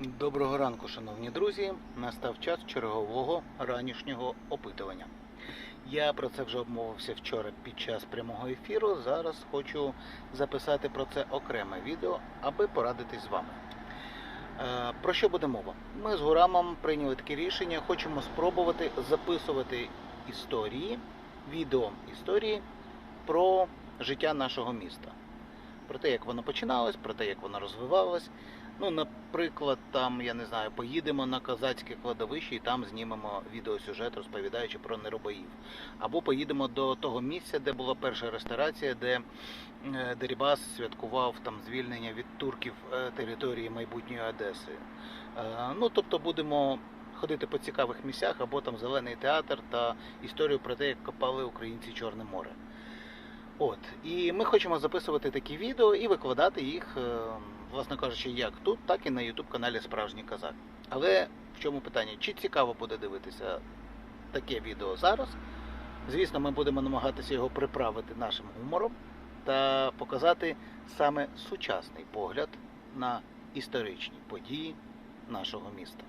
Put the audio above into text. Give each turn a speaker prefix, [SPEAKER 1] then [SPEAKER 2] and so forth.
[SPEAKER 1] Доброго ранку, шановні друзі. Настав час чергового ранішнього опитування. Я про це вже обмовився вчора під час прямого ефіру. Зараз хочу записати про це окреме відео, аби порадитись з вами. Е, Про що буде мова? Ми з Гурамом прийняли таке рішення. Хочемо спробувати записувати історії, відео історії про життя нашого міста. Про те, як воно починалось, про те, як воно розвивалось. Ну, наприклад, там, я не знаю, поїдемо на козацьке кладовище і там знімемо відеосюжет, розповідаючи про неробоїв. Або поїдемо до того місця, де була перша реставрація, де е, Дерібас святкував там звільнення від турків е, території майбутньої Одеси. Е, Ну, тобто будемо ходити по цікавих місцях, або там зелений театр та історію про те, як копали українці Чорне море. От, і ми хочемо записувати такі відео і викладати їх, власне кажучи, як тут, так і на YouTube каналі Справжній Казак. Але в чому питання? Чи цікаво буде дивитися таке відео зараз? Звісно, ми будемо намагатися його приправити нашим гумором та показати саме сучасний погляд на історичні події нашого міста.